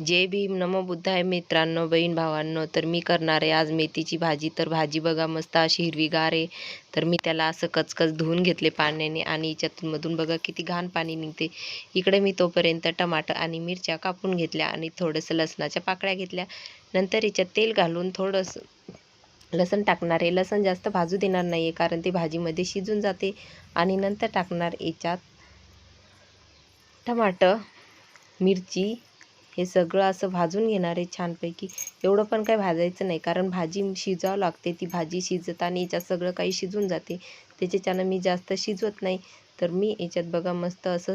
जय भीम नमो बुद्धाय मित्रांनो बहीण भावांनो तर मी करणार आहे. आज मेथीची भाजी. तर भाजी बघा मस्त अशी हिरवीगार आहे. तर मी त्याला असं कचकच धुवून घेतले पाण्याने आणि याच्यातून मधून बघा किती घाण पाणी निघते. इकडे मी तोपर्यंत टमाटर आणि मिरच्या कापून घेतल्या आणि थोडंसं लसणाच्या पाकळ्या घेतल्या. नंतर याच्यात तेल घालून थोडंसं लसण टाकणार आहे. लसण जास्त भाजू देणार नाही आहे कारण ते भाजीमध्ये शिजून जाते. आणि नंतर टाकणार याच्यात टमाटर मिरची हे सगळं असं भाजून घेणार आहे छानपैकी. एवढं पण काही भाजायचं नाही. कारण भाजी शिजावं लागते. ती भाजी शिजताना याच्यात सगळं काही शिजून जाते. त्याच्याच्यानं मी जास्त शिजवत नाही. तर मी याच्यात बघा मस्त असं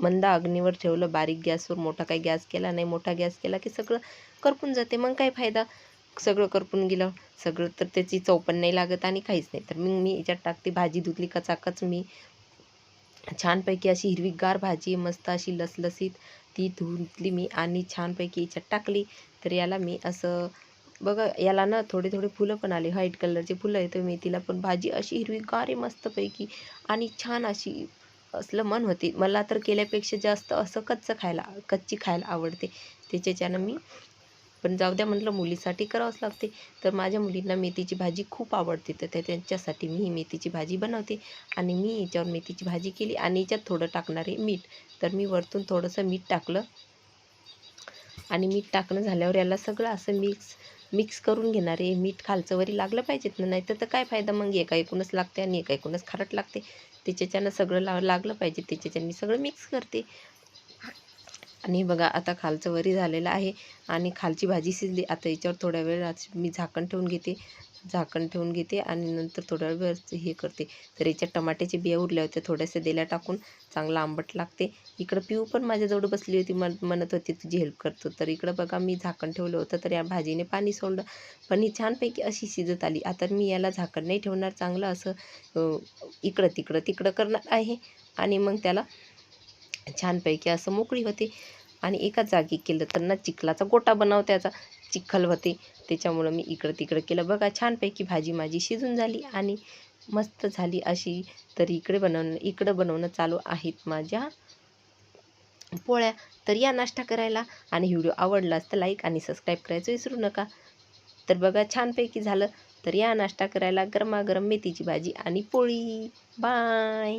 मंद अग्नीवर ठेवलं. बारीक गॅसवर मोठा काही गॅस केला नाही. मोठा गॅस केला की सगळं करपून जाते. मग काय फायदा? सगळं करपून गेलं. सगळं तर त्याची चव पण नाही लागत आणि काहीच नाही. तर मग मी याच्यात टाकते. भाजी धुतली कचाकच मी. छानपैकी अशी हिरवीगार भाजी मस्त अशी लसलसीत ती धुतली मी आणि छानपैकी याच्यात टाकली. तर याला मी असं बघा याला ना थोडे थोडे फुलं पण आले व्हाईट कलरचे फुलं येतं मी तिला पण भाजी अशी हिरवीगार आहे मस्तपैकी आणि छान अशी असलं मन होते. मला तर केल्यापेक्षा जास्त असं कच्चं खायला कच्ची खायला आवडते. त्याच्याच्यानं मी पण जाऊ द्या म्हटलं मुलीसाठी करावंच लागते. तर माझ्या मुलींना मेथीची भाजी खूप आवडते. तर त्या त्यांच्यासाठी मी ही मेथीची भाजी बनवते. आणि मी याच्यावर मेथीची भाजी केली आणि याच्यात थोडं टाकणार आहे मीठ. तर मी वरतून थोडंसं मीठ टाकलं. आणि मीठ टाकणं झाल्यावर याला सगळं असं मिक्स मिक्स करून घेणार आहे. मीठ खालचं वरी लागलं पाहिजेत ना नाही तर काय फायदा मग? एका एकूणच लागते आणि एका एकूणच खारट लागते त्याच्याच्यानं सगळं ला लागलं पाहिजे. त्याच्याच्यानं मी सगळं मिक्स करते. आणि बघा आता खालचं वरी झालेलं आहे आणि खालची भाजी शिजली. आता याच्यावर थोड्या वेळ मी झाकण ठेवून घेते. झाकण ठेवून घेते आणि नंतर थोड्या वेळ हे करते. तर याच्यात टमाट्याचे बिया उरल्या होत्या. थोड्याशा दिल्या टाकून चांगलं आंबट लागते. इकडं पिऊ पण माझ्याजवळ बसली होती. मन म्हणत होती तुझी हेल्प करतो. तर इकडं बघा मी झाकण ठेवलं होतं. तर या भाजीने पाणी सोडलं. पण ही छानपैकी अशी शिजत आली. आता मी याला झाकण नाही ठेवणार. चांगलं असं इकडं तिकडं तिकडं करणार आहे. आणि मग त्याला छानपैकी असं मोकळी होते. आणि एका जागी केलं तर ना चिखलाचा गोटा बनाव त्याचा. चिखल होते. त्याच्यामुळं मी इकडं तिकडं केलं. बघा छानपैकी भाजी माझी शिजून झाली आणि मस्त झाली अशी. तर इकडे बनवणं इकडं बनवणं चालू आहेत माझ्या पोळ्या. तर या नाश्ता करायला. आणि व्हिडिओ आवडलाच तर लाईक आणि सबस्क्राईब करायचं विसरू नका. तर बघा छानपैकी झालं. तर या नाश्ता करायला गरमागरम मेथीची भाजी आणि पोळी. बाय!